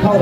เข้า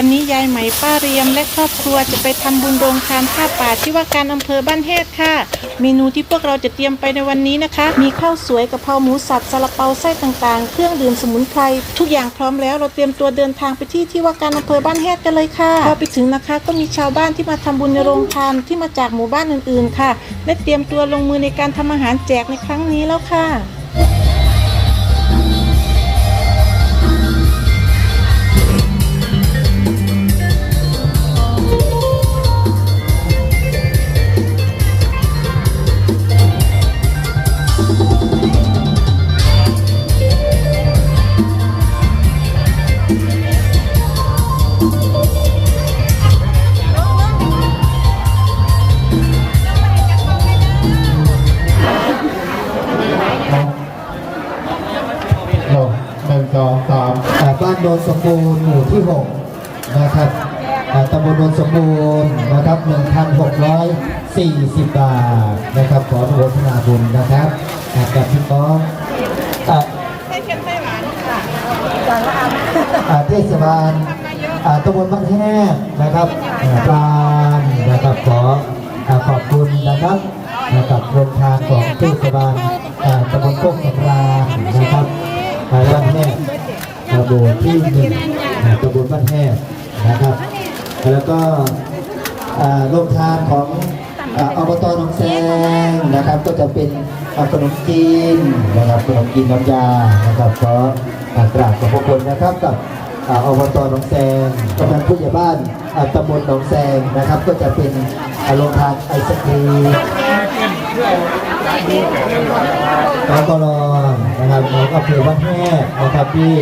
วันนี้ยายไหมป้าเรียมและครอบครัวจะไปทำบุญโรงทานผ้าป่าที่ว่าการอำเภอบ้านแฮดค่ะ เมนูที่พวกเราจะเตรียมไปในวันนี้นะคะ มีข้าวสวยกะเพราหมูสับซาลาเปาไส้ต่างๆ เครื่องดื่มสมุนไพรทุกอย่างพร้อมแล้วเราเตรียมตัวเดินทางไปที่ที่ว่าการอำเภอบ้านแฮดกันเลยค่ะพอไปถึงนะคะ ก็มีชาวบ้านที่มาทำบุญในโรงทานที่มาจากหมู่บ้านอื่นๆ ค่ะ และเตรียมตัวลงมือในการทำอาหารแจกในครั้งนี้แล้วค่ะ โนนสมบูรณ์หมู่ที่หกนะครับตำบลโนนสมบูรณ์นะครับหนึ่งพันหกร้อยสี่สิบบาทนะครับ ขออนุโมทนาบุญนะครับอ่ากับพี่น้องอ่าอ่าเทศบาลตำบลบ้านแห้งนะครับปรานนะครับขอขอบคุณนะครับนะครับโครงทานของเทศบาลตำบลโคกสำราญนะครับบ้านแห้ง อ่าหมู่ที่หนึ่งตำบลบ้านแห้งนะครับ แล้วก็อ่าโรงทานของอบตหนองแซงนะครับ ก็จะเป็นอ่าขนมจีนนะครับขนมจีนน้ำยานะครับขออ่ากราบขอบพระคุณนะครับกับอบตหนองแซงกำนันผู้ใหญ่บ้านตำบลหนองแซงนะครับ ก็จะเป็นอาโรงทานไอศครีมแล้วก็รอนะครับของอำเภอบ้านแม่นะครับที่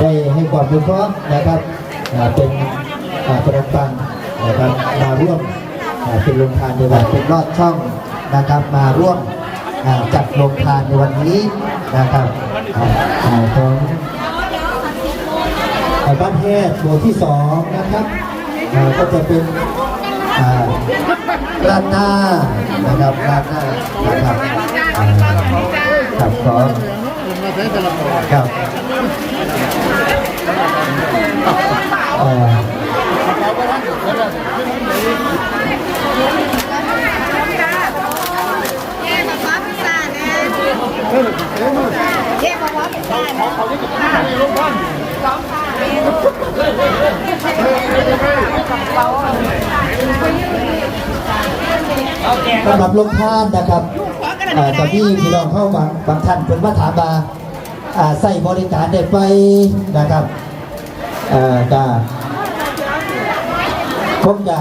ได้ให้ความรู้เคราะห์นะครับเป็นอ่าประกันนะครับมาร่วมเป็นโรงทานในวันเป็นรอดช่องนะครับมาร่วมจัดโรงทานในวันนี้นะครับของบ้านแพทย์หมู่ที่สองนะครับก็จะเป็นอ่าราดหน้านะครับราดหน้านะครับครับขอครับ อ่าแย่แบบว่าพิซซ่าเนี่ยแย่แบบว่าพิซซ่าเนี่ยสำหรับลงทานนะครับจะมีพี่น้องเข้าบางบางท่านเป็นว่าถามมาอ่าใส่บริการได้ไปนะครับ อ่าก็คงจะ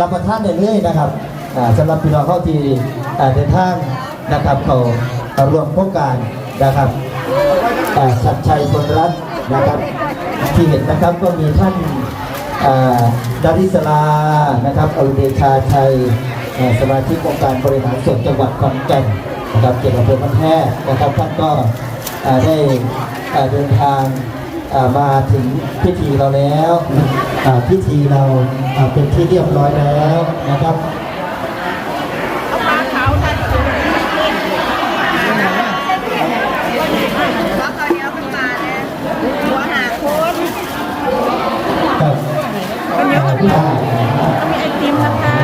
รับประทานได้เลยนะครับอ่าสำหรับพี่น้องเข้าที่อ่าเดินทางนะครับเขาเขาร่วมโครงการนะครับอ่าสัตชัยพลรัตน์นะครับที่เห็นนะครับก็มีท่านดาริสลานะครับอรุณเดชาชัยสมาชิกองค์การบริหารส่วนจังหวัดขอนแก่นนะครับเกี่ยวกับเรื่องพันแพทย์นะครับท่านก็ได้เดินทาง มาถึงพิธีเราแล้วพิธีเราเป็นที่เรียบร้อยแล้วนะครับว่าตอนนี้เอาขึ้นมาเนี่ยหัวหาโค้ดครับข้าวเหนียวกับมีไอติมนะคะ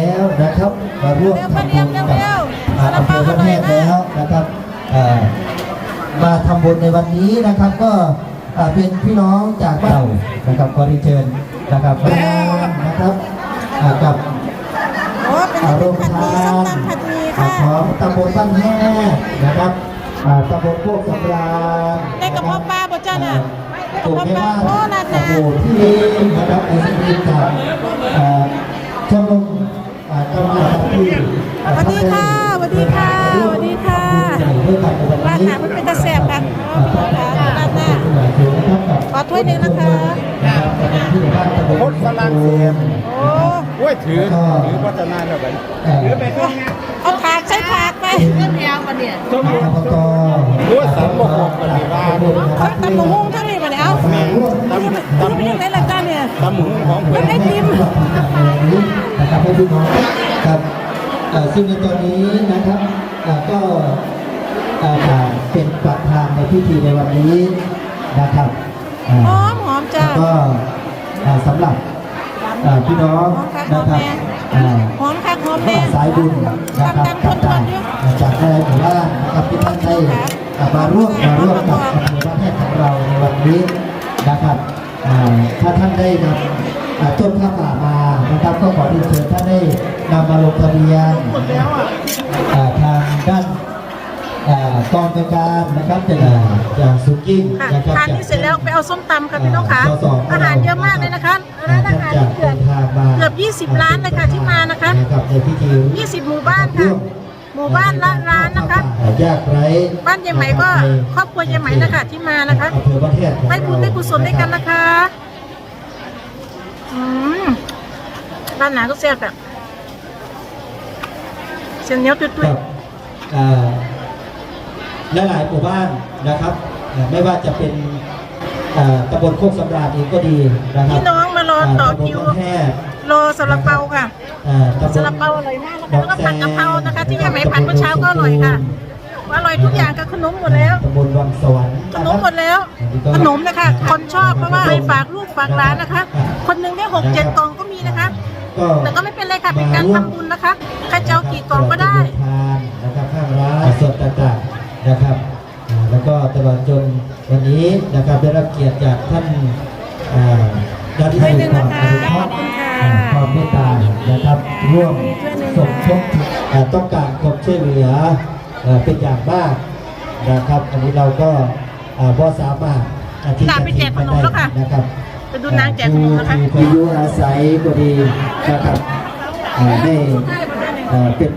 แล้วนะครับมาร่วมทำบุญกับอ่าอำเภอบ้านแฮดแล้วนะครับเอ่อมาทำบุญในวันนี้นะครับก็อ่าเป็นพี่น้องจากบ้านเรานะครับขอเรียนเชิญนะครับมานะครับอ่ากับโอ้เป็นอาไอรติมมผัดหมี่ส้มตำผัดหมี่ค่ะของตำบลบ้านแห่นะครับอ่าตำบลโคกสำราญได้กระเพาะปลาบ่จ้าน่ะได้กระถูกเพาะไหมปลาว่าโอ้นาโอ้นาโหที่นี่นะครับไอศครีมจากอ่าชมรมอ่ากำลังที่ สวัสดีค่ะสวัสดีค่ะสวัสดีค่ะด้วยกันในวันร้านนี้อาหารมันเป็นตาแซ่บค่ะอ่าพวยหนึ่งนะคะนะครับตำบลผู้ใหญ่บ้านตำบลพดฝรั่งเศสโอ้โอ้ยถือถือวัฒนาแล้วกันถือไปต้นเอาถากใส่ถากไปเรื่องยาวมาเนี่ยต้นอบตรู้ว่าสามบกหกปฏิบัติเขาตำหมะฮุ่งทั้งนี้มาเนี่ยเอามาร่วมตำตำตำนี่หุ้งไหนล่ะจ้าเนี่ยตำหุ้งของเพื่อนไอติมนะครับ ให้พี่น้องครับเอ่อซึ่งในตอนนี้นะครับเอ่อก็เอ่อเป็นประธานในพิธีในวันนี้นะครับอ่าหอมหอมจ้าก็เอ่อสำหรับเอ่อพี่น้องนะครับอ่าหอมคักหอมแน่สายบุญนะครับดังๆทต่านงๆอยู่ๆจากในหมู่บ้านนะครับที่ท่านได้เอ่อมาร่วมมาร่วมกับอำเภอบ้านแพทย์ของเราในวันนี้นะครับอ่าถ้าท่านได้นำอ่าต้นผ้าป่ามา นะครับก็ขอเรียนเชิญท่านได้นำมาลงทะเบียนอ่าทางด้านอ่ากองในวยการนะครับจากจากสุกิ้งค่ะนะครับทานนี้เสร็จแล้วไปเอาส้มตำค่ะพี่น้องค่ะสสอาหารเยอะมากเลยนะคะอ่ร้านอาหารท่เกือบดินทางมาเกือบ 20ร้านเลยค่ะที่มานะคะนะครับในพิธี20 หมู่บ้านค่ะหมู่บ้านละร้านนะคะยากไร้บ้านยายไหมก็ครอบครัวยายไหมนะคะที่มานะคะอำเภอประเทศของได้บุญได้กุศลด้วยกันนะคะอืม ร้านหนาก็แซ่บแบบเส้นเหนียวตุ้ยกับอ่าหลายๆหมู่บ้านนะครับเอ่อไม่ว่าจะเป็นอ่าตำบลโคกสำราญเองก็ดีนะๆครับพี่น้องมารอต่อคิวตำบลบ้านแพทย์รอซาลาเปาค่ะอ่าตำบล ซาลาเปาอร่อยมากนะคะแล้วก็ผัดกะเพรานะคะ ที่ยายไหมผัดเมื่อเช้าก็อร่อยค่ะอร่อยทุกอย่างกับขนมหมดแล้ว ตำบลวังสวรรค์ขนมหมดแล้ว ขนมนะคะ คนชอบเพราะว่าไปฝากลูกฝากร้านนะคะ คนหนึ่งได้หกเจ็ดกล่องก็มีนะคะ ก็แต่ก็ไม่เป็นไรค่ะเป็นการทำบุญนะคะใครจะเอากี่กล่องก็ได้ทานนะครับข้างร้านส่วนต่างๆนะครับอ่าแล้วก็ตลอดจนวันนี้นะครับได้รับเกียรติจากท่านอ่าด้านที่ช่วยหนึ่งความนะคะอนุเคราะห์ขอบคุณค่ะอ่าความเมตตานะครับร่วมช่วยหนึ่งสมทบอ่าต้องการความช่วยเหลือเอ่อเป็นอย่างมากนะครับอันนี้เราก็อ่าพอสามารถอ่าที่ตามไปแจกขนมแล้วค่ะนะครับ ไปดูนางแจกขนมนะคะผู้ที่อยู่อาศัยก็ดีนะครับอ่าได้อ่าเป็น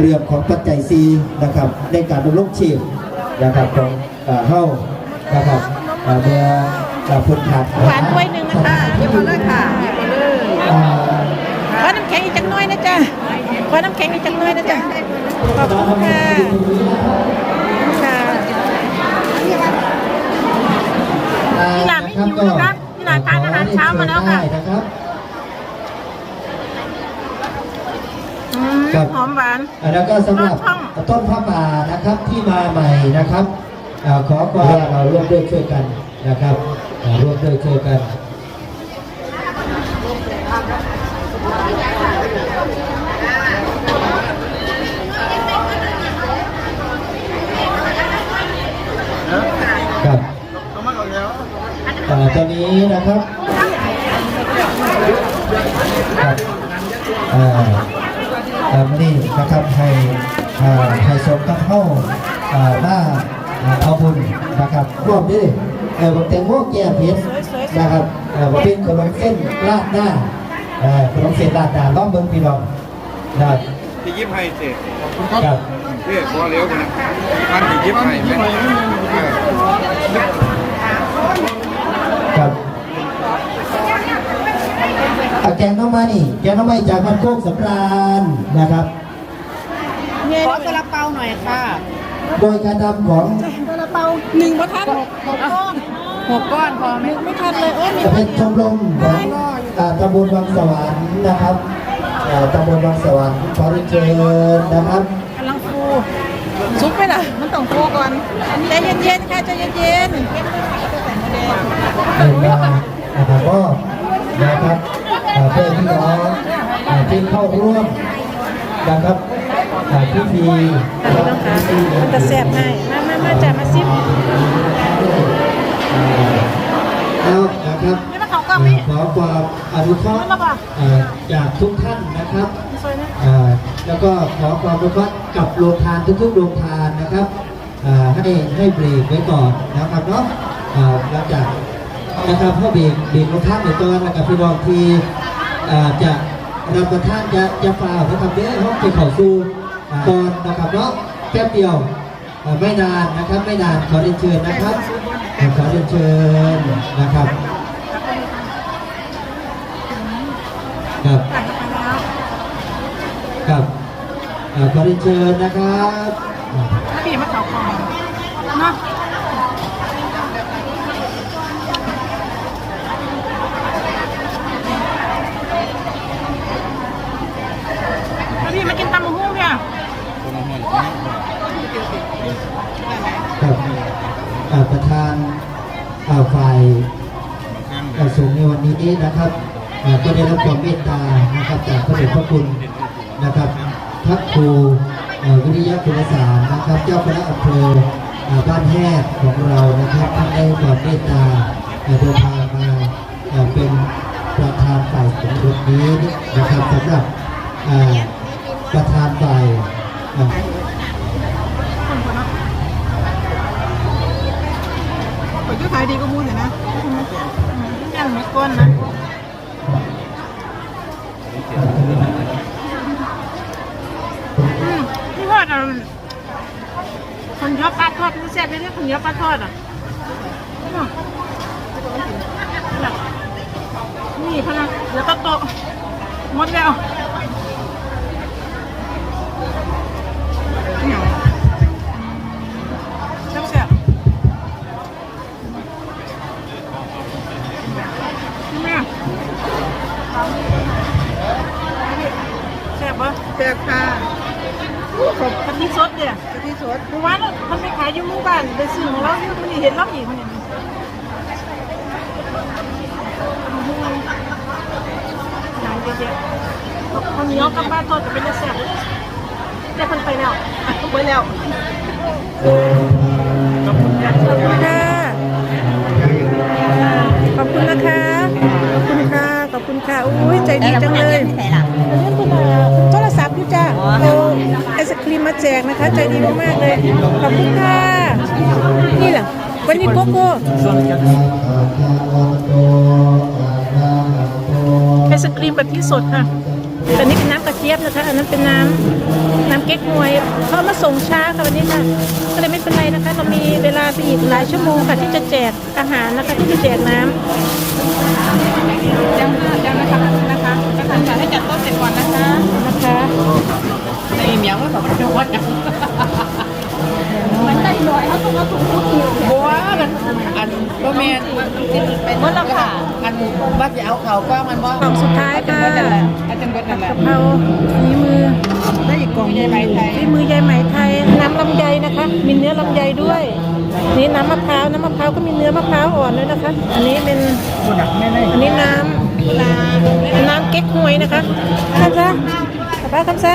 เรื่องของปัจจัยซีนะครับ ในการดำรงชีพนะครับของอ่าเฮ้านะครับอ่าเมื่ออ่าพ้นขาดหวานถ้วยหนึ่งนะคะเรียบร้อยเลยค่ะเรียบร้อยเลยอ่าขอน้ำแข็งอีกจักหน้อยนะจ๊ะขอน้ำแข็งอีกจักหน้อยนะจ๊ะขอบคุณค่ะค่ะพี่หลานไม่หิวนะคะพี่ หลานทานอาหารเช้ามาแล้วค่ะได้นะครับอืมครับหอมหวานอ่าแล้วก็สำหรับรสช่องต้นพระป่านะครับที่มาใหม่นะครับอ่าขอความเราร่วมด้วยช่วยกันนะครับอ่าร่วมด้วยช่วยกัน ครับเอ่อ ตอนนี้นะครับครับเอ่อเอ่อนี่นะครับให้เอ่อให้สมกับเข้าเอ่อหน้าเอ่อเอาบุญนะครับร่วมด้วยเออผมแต่งโมแก่เพชรนะครับเออผมเป็นขนมเส้นราดหน้าเออขนมเส้นราดหน้าล้อมเมืองพี่น้องนะครับที่ยิบให้เสร็จครับเรียกพอเร็วกันนะพันที่ยิบให้ไหมเออ ครับอะ แกงหน้องไม้นี่แกงหน้องไม้จากมันโคกสำราญนะครับเนี่ยขอซาลาเปาหน่อยค่ะ โดยการทำของซาลาเปาหนึ่งประทัดหกก้อนหกก้อนพอไหมไม่ทันเลยโอ้ยมีจะเป็นชมรมของอ่าตำบลวังสวรรค์นะครับอ่าตำบลวังสวรรค์ขอเรียนเชิญนะครับกำลังฟูซุปไปล่ะมันต้องฟูก่อนใจเย็นๆค่ะใจเย็นเดินมานะครับก็นะครับอ่า เพื่อนพี่น้องอ่าที่เข้าร่วมนะครับอ่าพิธีๆพี่น้องคะมันจะแซ่บให้มามามาจ้ะมาซิมเอานะครับนี่มันเขากล้องไหมขอความอนุเคราะห์มันระบาดเอ่อจากทุกท่านนะครับสวยนะอ่าแล้วก็ขอความอนุเคราะห์กับโรงทานทุกๆโรงทานนะครับอ่าให้ให้เบรกไว้ก่อนนะครับเนาะอ่าหลังจากนะครับเพราะเบรกเบรกโรงทานในตัวนะครับพี่น้องที่อ่า จะรับประทานจะจะฝ่านะครับเด้อห้องไปเข้าสู่อ่าก่อนนะครับเนาะแป๊บเดียวเอ่อไม่นานนะครับไม่นานขอเรียนเชิญนะครับเอ่อขอเรียนเชิญนะครับครับครับเอ่อขอเรียนเชิญนะครับถ้าพี่มาเขาคองเนาะถ้าพี่มากินตำมะฮุ่งเนี่ย คนละห้อย กับเอ่อ ประธานฝ่ายมาข้างเอ่อสูงในวันนี้นะครับก็ได้รับความเมตตานะครับจากพระเดชพระคุณนะครับทัพครูวิริยะคุณสารนะครับ เจ้าคณะอำเภอบ้านแฮดของเรานะครับท่านได้ความเมตตาเดินทางมาเป็นประธานฝ่ายสงฆ์นี้นะครับสำหรับประธานฝ่าย เอ่อเปิดก็ขายดีก็มูนเลยนะยังไม่ก้นนะพี่ทอดอะคนยอปลาทอดไม่แซ่บไม่ได้คนยอปลาทอดอะนี่พนักแล้วก็โต๊ะหมดแล้ว ซ่บปะแซ่บค่ะขอบกะทิสดเนี่ยกะทิสดเพราะว่าเราคนไปขายอยู่หมู่บ้านไปซื้อของเราอยู่คนนี้เห็นเราอีกคนนี้หนังเยอะๆคนเหนียวกับปลาทอดจะเป็นแซ่บแต่คนไปแล้วไปแล้วขอบคุณค่ะขอบคุณนะคะขอบคุณค่ะขอบคุณค่ะอุ้ยใจดีจังเลย ไอศครีมมาแจกนะคะ ใจดีมากๆเลย ขอบคุณค่ะ นี่แหละวันนี้โกโก้ไอศครีมแบบที่สดค่ะแต่นี่เป็นน้ำกระเจี๊ยบนะคะ อันนั้นเป็นน้ำน้ำเก๊กฮวยเขาเอามาส่งช้าค่ะวันนี้ค่ะ ก็เลยไม่เป็นไรนะคะ เรามีเวลาไปอีกหลายชั่วโมงค่ะที่จะแจกอาหารนะคะ ที่จะแจกน้ำยังยังนะคะนะคะนะคะจะให้จัดโต๊ะเสร็จก่อนนะคะ นะคะในเหมียวก็แบบจะวัดกันมันได้ลอยเขาต้องมาถูกพูดอยู่บัวมันอันบ่แม่นเป็นมดละค่ะอันวัดจะเอาเขาก็มันว่ากล่องสุดท้ายค่ะอาจารย์เบิดนั่นแหละกะเพราฝีมือได้อีกกล่องใหญ่ใบไทยฝีมือยายไหมไทยน้ำลำไยนะคะ มีเนื้อลำไยด้วยนี่น้ำมะพร้าวน้ำมะพร้าวก็มีเนื้อมะพร้าวอ่อนด้วยนะคะ อันนี้เป็นอันนี้น้ำน้ำเก๊กฮวยนะคะคำซะ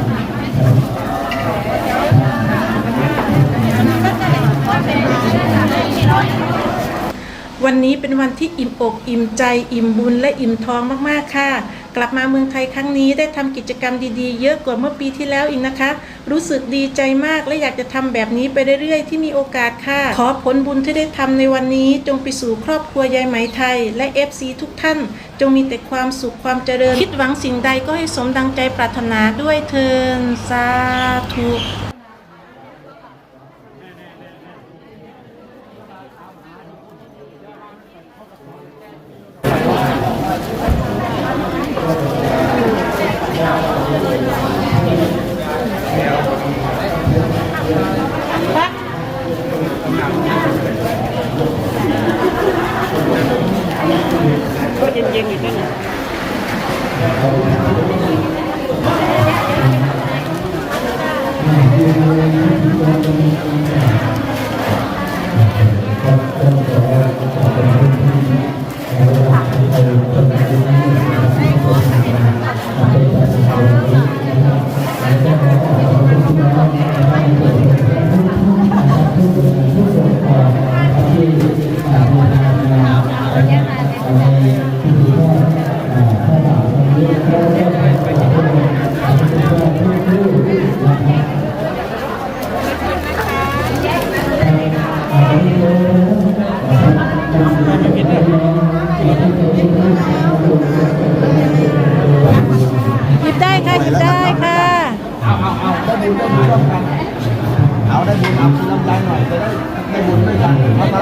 วันนี้เป็นวันที่อิ่มอกอิ่มใจอิ่มบุญและอิ่มท้องมากๆค่ะ กลับมาเมืองไทยครั้งนี้ได้ทำกิจกรรมดีๆ เยอะกว่าเมื่อปีที่แล้วอีกนะคะ รู้สึกดีใจมากและอยากจะทำแบบนี้ไปเรื่อยๆ ที่มีโอกาสค่ะ ขอผลบุญที่ได้ทำในวันนี้จงไปสู่ครอบครัวยายไหมไทย และ FC ทุกท่าน จงมีแต่ความสุขความเจริญ คิดหวังสิ่งใดก็ให้สมดังใจปรารถนาด้วยเทินสาธุ ก็เย็นๆอยู่นั่น ที่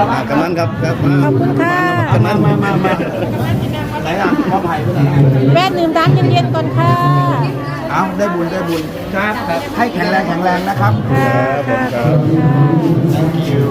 กันมาพระมากำนันครับครับขอบคุณค่ะกำนันมามามาไหนอะพ่อไผ่ไปไหนแม่ดื่มน้ำเย็นๆก่อนค่ะ เอาได้บุญได้บุญครับครับให้แข็งแรงแข็งแรงนะครับค่ะค่ะขอบคุณค่ะ thank you